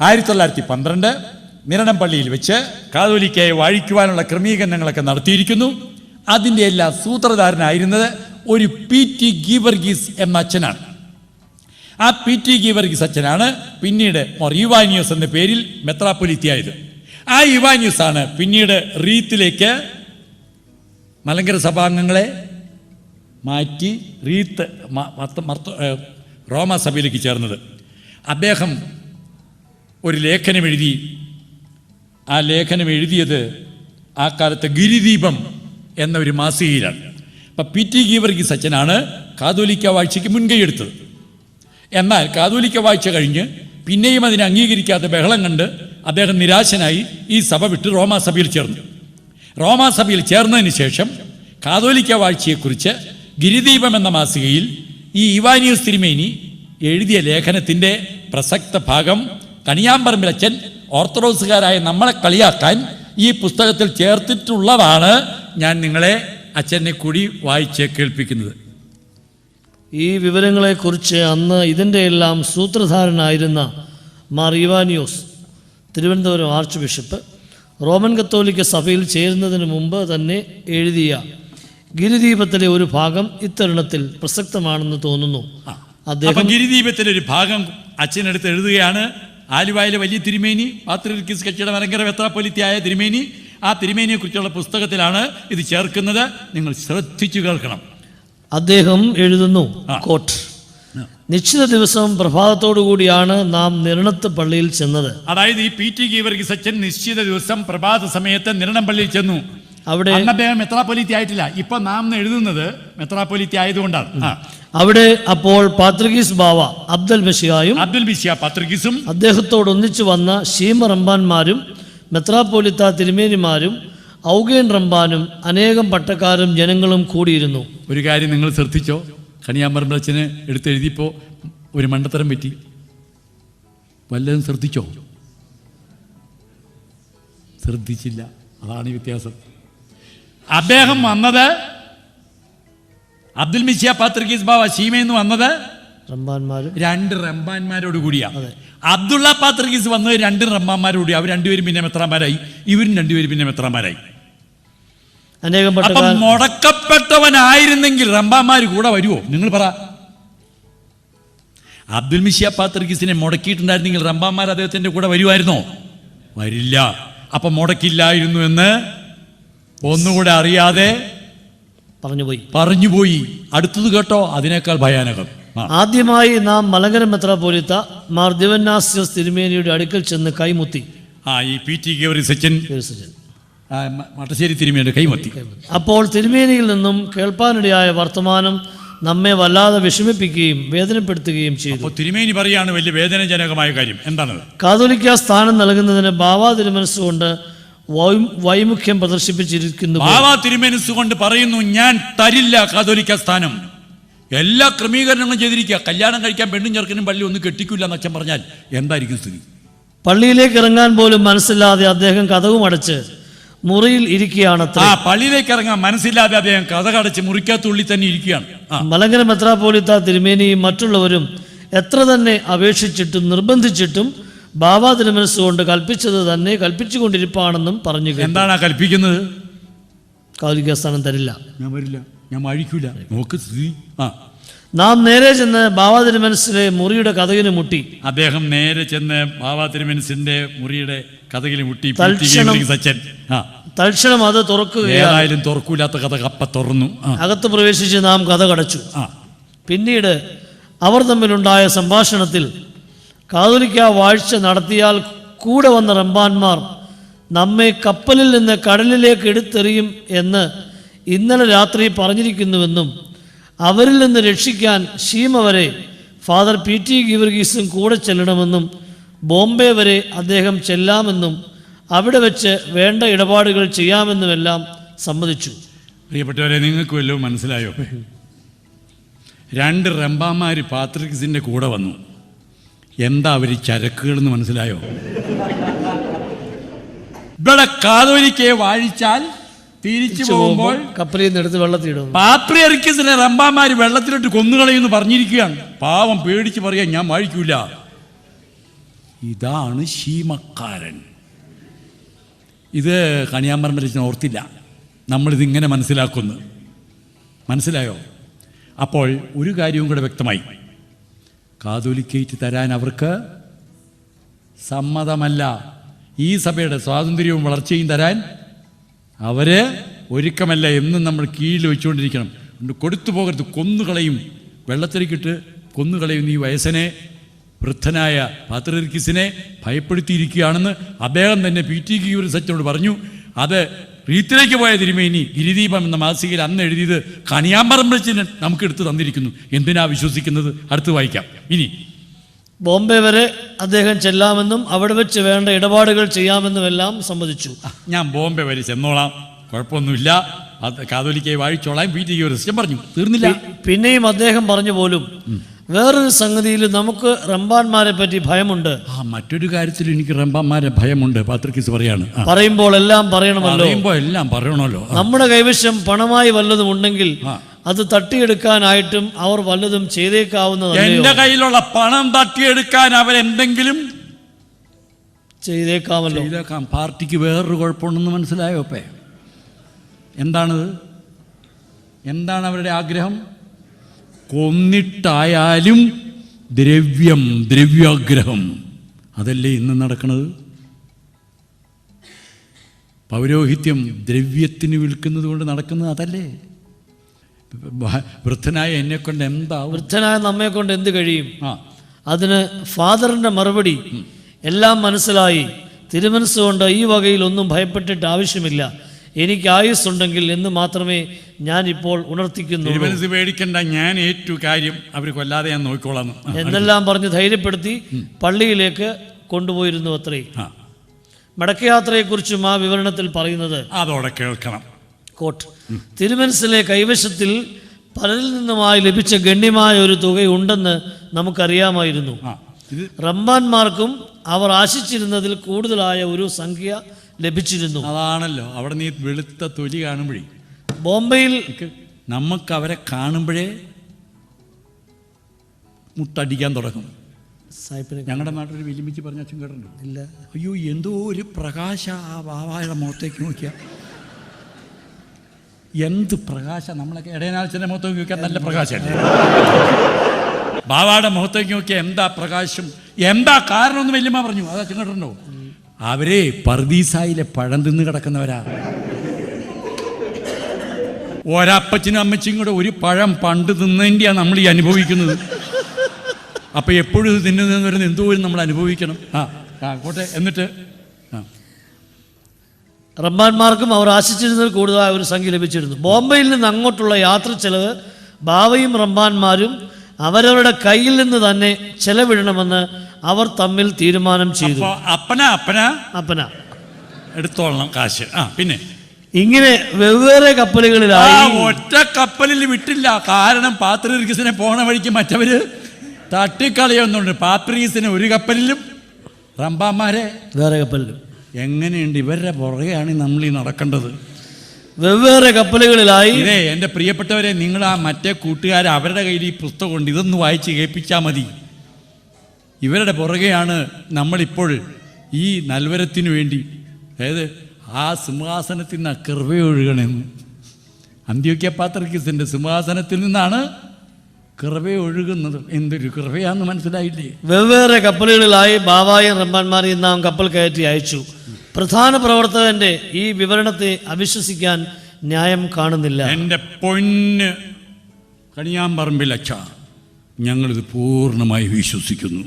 ആയിരത്തി തൊള്ളായിരത്തി പന്ത്രണ്ട് നിരണംപള്ളിയിൽ വെച്ച് കാതോലിക്കയെ വാഴിക്കുവാനുള്ള ക്രമീകരണങ്ങളൊക്കെ നടത്തിയിരിക്കുന്നു. അതിന്റെ എല്ലാ സൂത്രധാരനായിരുന്നത് ഒരു പി ടി ഗീവർഗീസ് എന്ന അച്ഛനാണ്. ആ പി ടി ഗീവർഗീസ് അച്ഛനാണ് പിന്നീട് യുവാനിയോസ് എന്ന പേരിൽ മെത്രാപ്പൊലിത്തിയായത്. ആ യുവാനിയോസ് ആണ് പിന്നീട് റീത്തിലേക്ക് മലങ്കര സഭാംഗങ്ങളെ മാറ്റി റീത്ത് റോമാ സഭയിലേക്ക് ചേർന്നത്. അദ്ദേഹം ഒരു ലേഖനം എഴുതി ആ ലേഖനം എഴുതിയത് ആ കാലത്തെ ഗിരിദീപം എന്ന ഒരു മാസികയിലാണ്. അപ്പം പി ടി ഗീവർഗി അച്ഛനാണ് കാതോലിക്ക വാഴ്ചയ്ക്ക് മുൻകൈ എടുത്തത്. എന്നാൽ കാതോലിക്ക വാഴ്ച കഴിഞ്ഞ് പിന്നെയും അതിനെ അംഗീകരിക്കാത്ത ബഹളം കണ്ട് അദ്ദേഹം നിരാശനായി ഈ സഭ വിട്ട് റോമാസഭയിൽ ചേർന്നു. റോമാസഭയിൽ ചേർന്നതിന് ശേഷം കാതോലിക്ക വാഴ്ചയെക്കുറിച്ച് ഗിരിദീപം എന്ന മാസികയിൽ ഈ ഇവാനിയോസ് തിരുമേനി എഴുതിയ ലേഖനത്തിന്റെ പ്രസക്ത ഭാഗം കണിയാമ്പറമ്പിലച്ചൻ ഓർത്തഡോക്സുകാരായ നമ്മളെ കളിയാക്കാൻ ഈ പുസ്തകത്തിൽ ചേർത്തിട്ടുള്ളതാണ് ഞാൻ നിങ്ങളെ അച്ഛനെ കൂടി വായിച്ച് കേൾപ്പിക്കുന്നത്. ഈ വിവരങ്ങളെക്കുറിച്ച് അന്ന് ഇതിന്റെ എല്ലാം സൂത്രധാരനായിരുന്ന Mar Ivanios Thiruvananthapuram archbishop Roman കത്തോലിക്ക സഭയിൽ ചേരുന്നതിന് മുമ്പ് തന്നെ എഴുതിയ ഗിരിദീപത്തിലെ ഒരു ഭാഗം ഇത്തരുണത്തിൽ പ്രസക്തമാണെന്ന് തോന്നുന്നു. അദ്ദേഹം ഗിരിദീപത്തിലെ ഒരു ഭാഗം അച്ഛനെടുത്ത് എഴുതുകയാണ്. ആലുവായിലെ വലിയ തിരുമേനി പാത്രിർക്കിസ് കക്ഷിയുടെ മലങ്കര വെത്രാപ്പൊലിത്തിയായ തിരുമേനി ആ തിരുമേനിയെക്കുറിച്ചുള്ള പുസ്തകത്തിലാണ് ഇത് ചേർക്കുന്നത്. നിങ്ങൾ ശ്രദ്ധിച്ചു കേൾക്കണം. അദ്ദേഹം എഴുതുന്നു കോട്ട് നിശ്ചിത ദിവസം പ്രഭാതത്തോടു കൂടിയാണ് നാം നിരണത്ത് പള്ളിയിൽ ചെന്നത്. അതായത് ഈ പി ടി ഗീവർഗി സച്ചൻ നിശ്ചിത ദിവസം പ്രഭാത സമയത്ത് നിരണംപള്ളിയിൽ ചെന്നു. അവിടെ അന്ന് അദ്ദേഹം മെത്രാപ്പൊലിത്തി ആയിട്ടില്ല. ഇപ്പൊ നാം എഴുതുന്നത് മെത്രാപ്പൊലിത്തി ആയതുകൊണ്ടാണ്. അവിടെ അപ്പോൾ പാത്രികീസ് ബാവ അബ്ദൽ ബഷിയായും അബ്ദുൽ ബിഷിയ പാത്രികീസും അദ്ദേഹത്തോട് ഒന്നിച്ചു വന്ന ഷീമ റംബാൻമാരും മെത്രാപ്പൊലിത്ത തിരുമേനിമാരും ഔഗേൻ റംബാനും അനേകം പട്ടക്കാരും ജനങ്ങളും കൂടിയിരുന്നു. ഒരു കാര്യം നിങ്ങൾ ശ്രദ്ധിച്ചോ? കണിയാമ്പറമ്പച്ചന് എടുത്തെഴുതിയപ്പോൾ ഒരു മണ്ടത്തരം പറ്റി. വല്ലതും ശ്രദ്ധിച്ചോ? ശ്രദ്ധിച്ചില്ല. അതാണ് വ്യത്യാസം. അദ്ദേഹം വന്നത് അബ്ദുൽ മിസിയ പാത്രികീസ് ബാബ ശീമയെന്ന് വന്നത് രണ്ട് റമ്പാന്മാരോട് കൂടിയാ. അബ്ദുള്ള പാത്രികീസ് വന്നത് രണ്ട് റമ്പാന്മാരോട് കൂടി അവർ രണ്ടുപേരും പിന്നെ മെത്രാന്മാരായി. ഇവരും രണ്ടുപേരും പിന്നെ മെത്രാന്മാരായി. അപ്പം മുടക്കപ്പെട്ടവനായിരുന്നെങ്കിൽ റമ്പാമാർ കൂടെ വരുമോ നിങ്ങൾ പറ. അബ്ദുൽ മിഷിയ പാത്രിക്കിസിനെ മുടക്കിയിട്ടുണ്ടായിരുന്നെങ്കിൽ റമ്പാമാർ അദ്ദേഹത്തിന്റെ കൂടെ വരുമായിരുന്നോ വരില്ല. അപ്പൊ മുടക്കില്ലായിരുന്നു എന്ന് ഒന്നുകൂടെ അറിയാതെ പറഞ്ഞുപോയി. പറഞ്ഞുപോയി. അടുത്തത് കേട്ടോ അതിനേക്കാൾ ഭയാനകം. ആദ്യമായി നാം മലങ്കര മെത്രാപോലിത്ത മാർ ദിവന്നാസ്യസ് തിരുമേനിയുടെ അടുക്കൽ ചെന്ന് കൈമുത്തി. ആ ഈ പി ടി ഗൗരി സച്ചിൻ. സച്ചിൻ. മട്ടശ്ശേരി തിരുമേനിയുടെ കൈമുത്തി. അപ്പോൾ തിരുമേനിയിൽ നിന്നും കേൾപ്പാനിടയായ വർത്തമാനം നമ്മെ വല്ലാതെ വിഷമിപ്പിക്കുകയും വേദനപ്പെടുത്തുകയും ചെയ്തു. തിരുമേനി പറയാണ് വലിയ വേദനജനകമായ കാര്യം. എന്താണ്? കാതോലിക്ക സ്ഥാനം നൽകുന്നതിന് ബാബാ തിരുമനസ്സുകൊണ്ട് വൈ- വൈമുഖ്യം പ്രദർശിപ്പിച്ചിരിക്കുന്നു. ബാബ തിരുമനസ് കൊണ്ട് പറയുന്നു ഞാൻ തരില്ല കാതോലിക്ക സ്ഥാനം. എല്ലാ ക്രമീകരണങ്ങളും ചെയ്തിരിക്കുക. കല്യാണം കഴിക്കാൻ പെണ്ണും ചെറുക്കനും പള്ളി ഒന്നും കെട്ടിക്കില്ല എന്ന് അച്ഛൻ പറഞ്ഞാൽ എന്തായിരിക്കും സ്ഥിതി? പള്ളിയിലേക്ക് ഇറങ്ങാൻ പോലും മനസ്സില്ലാതെ അദ്ദേഹം കഥവും അടച്ച് മുറിയിൽ ഇരിക്കുകയാണ് ആ പള്ളിയിലേക്ക് ഇറങ്ങാൻ മനസ്സില്ലാതെ അദ്ദേഹം കഥ കടച്ച് മുറിക്കാത്തുള്ളിൽ തന്നെ ഇരിക്കുകയാണ്. മലങ്കര മെത്രാപ്പോലിത്ത തിരുമേനിയും മറ്റുള്ളവരും എത്ര തന്നെ അപേക്ഷിച്ചിട്ടും നിർബന്ധിച്ചിട്ടും ബാബാ മനസ്സുകൊണ്ട് കൽപ്പിച്ചത് തന്നെ കൽപ്പിച്ചുകൊണ്ടിരിപ്പാണെന്നും പറഞ്ഞു. എന്താണ് ആ കൽപ്പിക്കുന്നത്? കാതോലിക്ക സ്ഥാനം തരില്ല. ഞാൻ വരില്ല. ഞാൻ അഴിക്കൂല നോക്ക് സ്ഥിതി ആ. നാം നേരെ ചെന്ന് ബാബാ മനസ്സിലെ മുറിയുടെ കഥകിന് മുട്ടി. അദ്ദേഹം നേരെ ചെന്ന് ബാബ തിരുമനസിന്റെ മുറിയുടെ കഥകിൽ മുട്ടി. തൽക്ഷണം- സച്ചൻ. ആ. തൽക്ഷണം അത് തുറക്കുകയായാലും തുറക്കൂലാത്ത കഥ കപ്പ തുറന്നു. അകത്ത് പ്രവേശിച്ച് നാം കഥ കടച്ചു. ആ. പിന്നീട് അവർ തമ്മിലുണ്ടായ സംഭാഷണത്തിൽ കാതോലിക്ക വാഴ്ച നടത്തിയാൽ കൂടെ വന്ന റമ്പാന്മാർ നമ്മെ കപ്പലിൽ നിന്ന് കടലിലേക്ക് എടുത്തെറിയും എന്ന് ഇന്നലെ രാത്രി പറഞ്ഞിരിക്കുന്നുവെന്നും അവരിൽ നിന്ന് രക്ഷിക്കാൻ ഷീമ വരെ ഫാദർ പി ടി ഗീവർഗീസും കൂടെ ചെല്ലണമെന്നും ബോംബെ വരെ അദ്ദേഹം ചെല്ലാമെന്നും അവിടെ വെച്ച് വേണ്ട ഇടപാടുകൾ ചെയ്യാമെന്നുമെല്ലാം സമ്മതിച്ചു. പ്രിയപ്പെട്ടവരെ നിങ്ങൾക്ക് വല്ലതും മനസ്സിലായോ? രണ്ട് റമ്പാമാര് പാത്രിക്സിന്റെ കൂടെ വന്നു. എന്താ അവർ ചരക്കുകൾ എന്ന് മനസ്സിലായോ? ഇവിടെ കാതോലിക്കയെ വാഴിച്ചാൽ തിരിച്ചു പോകുമ്പോൾ കപ്പലിൽ നിന്ന് എടുത്ത് വെള്ളത്തിയിടുന്നു പാത്രിയർക്കിസിനെ റമ്പാമാര് വെള്ളത്തിലിട്ട് കൊന്നുകളയെന്ന് പറഞ്ഞിരിക്കുകയാണ്. പാവം പേടിച്ച് പറയാൻ ഞാൻ വാഴിക്കൂല. ഇതാണ് ശീമക്കാരൻ. ഇത് കണിയാമ്പറമ്പലച്ചൻ ഓർത്തില്ല. നമ്മളിതിങ്ങനെ മനസ്സിലാക്കുന്നു. മനസ്സിലായോ? അപ്പോൾ ഒരു കാര്യവും കൂടെ വ്യക്തമായി. കാതോലിക്കേറ്റ് തരാൻ അവർക്ക് സമ്മതമല്ല. ഈ സഭയുടെ സ്വാതന്ത്ര്യവും വളർച്ചയും തരാൻ അവർ ഒരുക്കമല്ല എന്നും നമ്മൾ കീഴിൽ വെച്ചുകൊണ്ടിരിക്കണം. കൊടുത്തു പോകരുത്. കൊന്നുകളയും. വെള്ളത്തിലേക്കിട്ട് കൊന്നുകളയും ഈ വയസ്സനെ വൃദ്ധനായ പാത്രിക്കിസിനെ ഭയപ്പെടുത്തിയിരിക്കുകയാണെന്ന് അദ്ദേഹം തന്നെ പി ടി ക്യൂർ സച്ചിനോട് പറഞ്ഞു. അത് റീത്തിലേക്ക് പോയ തിരുമേനി ഗിരിദീപം എന്ന മാസികയിൽ അന്ന് എഴുതിയത് കണിയാമ്പറമ്പച്ചിന് നമുക്ക് എടുത്തു തന്നിരിക്കുന്നു. എന്തിനാ വിശ്വസിക്കുന്നത്? അടുത്ത് വായിക്കാം. ഇനി. ബോംബെ വരെ അദ്ദേഹം ചെല്ലാമെന്നും അവിടെ വെച്ച് വേണ്ട ഇടപാടുകൾ ചെയ്യാമെന്നും എല്ലാം സമ്മതിച്ചു ഞാൻ ബോംബെ വരെ ചെന്നോളാം. കുഴപ്പമൊന്നുമില്ല. കാതോലിക്കയെ വായിച്ചോളാം. പി ടി പറഞ്ഞു. തീർന്നില്ല. പിന്നെയും അദ്ദേഹം പറഞ്ഞു പോലും വേറൊരു സംഗതിയിൽ നമുക്ക് റംബാന്മാരെ പറ്റി ഭയമുണ്ട്. ആ മറ്റൊരു കാര്യത്തിൽ എനിക്ക് റംബാന്മാരെ ഭയമുണ്ട്. പാത്രക്കിസ് പറയാണ്. പറയുമ്പോൾ എല്ലാം പറയണമല്ലോ. പറയുമ്പോൾ എല്ലാം പറയണമല്ലോ. നമ്മുടെ കൈവശം പണമായി വല്ലതും ഉണ്ടെങ്കിൽ. അത് തട്ടിയെടുക്കാനായിട്ടും അവർ വല്ലതും ചെയ്തേക്കാവുന്നതല്ലയോ? എന്റെ കയ്യിലുള്ള പണം തട്ടിയെടുക്കാൻ അവരെന്തെങ്കിലും ചെയ്തേക്കാമല്ലോ. ചെയ്തേക്കാം. പാർട്ടിക്ക് വേറൊരു കുഴപ്പമുണ്ടെന്ന് മനസ്സിലായോ അപ്പേ എന്താണത്? എന്താണ് അവരുടെ ആഗ്രഹം? കൊന്നിട്ടായാലും ദ്രവ്യം ദ്രവ്യാഗ്രഹം. അതല്ലേ ഇന്ന് നടക്കുന്നത് പൗരോഹിത്യം ദ്രവ്യത്തിന് വിൽക്കുന്നത് കൊണ്ട് നടക്കുന്നത് അതല്ലേ? വൃദ്ധനായ എന്നെ കൊണ്ട് എന്താ വൃദ്ധനായ നമ്മെ കൊണ്ട് എന്ത് കഴിയും? ആ. അതിന് ഫാദറിന്റെ മറുപടി എല്ലാം മനസ്സിലായി. തിരുമനസ്സുകൊണ്ട് ഈ വകയിൽ ഒന്നും ഭയപ്പെട്ടിട്ട് ആവശ്യമില്ല. എനിക്ക് ആയുസ്സുണ്ടെങ്കിൽ എന്ന് മാത്രമേ ഞാൻ ഇപ്പോൾ ഉണർത്തിക്കുന്നു പേടിക്കണ്ട ഞാൻ ഏറ്റു കാര്യം അവർ കൊല്ലാതെ ഞാൻ നോക്കിക്കോളാം. എന്നെല്ലാം പറഞ്ഞ് ധൈര്യപ്പെടുത്തി പള്ളിയിലേക്ക് കൊണ്ടുപോയിരുന്നു അത്രേ. മടക്കയാത്രയെക്കുറിച്ചും ആ വിവരണത്തിൽ പറയുന്നത് അതോടെ കേൾക്കണം. കോട്ട്. തിരുമനസിലെ കൈവശത്തിൽ പലരിൽ നിന്നുമായി ലഭിച്ച ഗണ്യമായ ഒരു തുകയുണ്ടെന്ന് നമുക്കറിയാമായിരുന്നു. റമ്പാൻമാർക്കും അവർ ആശിച്ചിരുന്നതിൽ കൂടുതലായ ഒരു സംഖ്യ ലഭിച്ചിരുന്നു. അതാണല്ലോ. അവിടെ നീ വെളുത്ത തൊലി കാണുമ്പോഴേ. ബോംബെയിൽ നമുക്ക് അവരെ കാണുമ്പോഴേ മുട്ടടിക്കാൻ തുടങ്ങും. ഞങ്ങളുടെ നാട്ടിൽ വിലിമിച്ച് പറഞ്ഞ അച്ഛൻ കേട്ടുണ്ട് ഇല്ല. അയ്യോ എന്തോ ഒരു പ്രകാശ ആ ബാബായുടെ മുഖത്തേക്ക് നോക്കിയ. എന്ത് പ്രകാശ? നമ്മളൊക്കെ ഇടയനാഴ്ചന്റെ മുഖത്തേക്ക് നോക്കിയാൽ നല്ല പ്രകാശമല്ലേ ബാബായുടെ മുഖത്തേക്ക് നോക്കിയാൽ എന്താ പ്രകാശം? എന്താ കാരണം ഒന്നും വല്യമ്മ പറഞ്ഞു. അത് കേട്ടിട്ടുണ്ടോ? അവരെ പർദീസായിലെ പഴം തിന്ന് കിടക്കുന്നവരാ. ഒരപ്പച്ചനും അമ്മച്ചും കൂടെ ഒരു പഴം പണ്ട് തിന്നതിന്റെയാണ് നമ്മൾ ഈ അനുഭവിക്കുന്നത്. അപ്പൊ എപ്പോഴും ഇത് തിന്നുന്നതെന്ന് വരുന്ന എന്തോരം നമ്മൾ അനുഭവിക്കണം. ആ കോട്ടെ എന്നിട്ട് റബ്ബാൻമാർക്കും അവർ ആശിച്ചിരുന്നതിൽ കൂടുതലായ ഒരു സംഖ്യ ലഭിച്ചിരുന്നു. ബോംബെയിൽ നിന്ന് അങ്ങോട്ടുള്ള യാത്ര ചെലവ് ബാവയും റബ്ബാൻമാരും അവരവരുടെ കയ്യിൽ നിന്ന് തന്നെ ചെലവിടണമെന്ന് അവർ തമ്മിൽ തീരുമാനം ചെയ്തു. അപ്പന അപ്പന. അപ്പന. എടുത്തോളണം കാശ്. ആ പിന്നെ. ഇങ്ങനെ വെവ്വേറെ കപ്പലുകളിലായി. ഒറ്റ കപ്പലിൽ വിട്ടില്ല. കാരണം പാത്രീസിനെ പോണ വഴിക്ക് മറ്റവര് തട്ടിക്കളിയൊന്നുണ്ട്. പാത്രീസിന് ഒരു കപ്പലിലും റമ്പാമാരെ വേറെ കപ്പലിലും. എങ്ങനെയുണ്ട്? ഇവരുടെ പുറകെയാണ് നമ്മൾ ഈ നടക്കേണ്ടത്. വെവ്വേറെ കപ്പലുകളിലായി. എന്റെ എന്റെ പ്രിയപ്പെട്ടവരെ നിങ്ങൾ ആ മറ്റേ കൂട്ടുകാർ അവരുടെ കയ്യിൽ ഈ പുസ്തകമുണ്ട്. ഇതൊന്ന് വായിച്ച് കേൾപ്പിച്ചാൽ മതി. ഇവരുടെ പുറകെയാണ് നമ്മളിപ്പോൾ ഈ നൽവരത്തിനു വേണ്ടി അതായത് ആ സിംഹാസനത്തിൽ നിന്ന് കൃപയൊഴുകണമെന്ന് അന്ത്യോക്യ പാത്രക്കിസിന്റെ സിംഹാസനത്തിൽ നിന്നാണ് കൃപയൊഴുകുന്നത് എന്തൊരു കൃപയാന്ന് മനസ്സിലായില്ലേ? വെവ്വേറെ കപ്പലുകളിലായി ബാബായും റമ്പാന്മാരെയും നാം കപ്പൽ കയറ്റി അയച്ചു. പ്രധാന പ്രവർത്തകന്റെ ഈ വിവരണത്തെ അവിശ്വസിക്കാൻ ന്യായം കാണുന്നില്ല. എന്റെ പൊന്ന് കണിയാമ്പറമ്പിൽ അച്ഛ ഞങ്ങളിത് പൂർണമായി വിശ്വസിക്കുന്നു.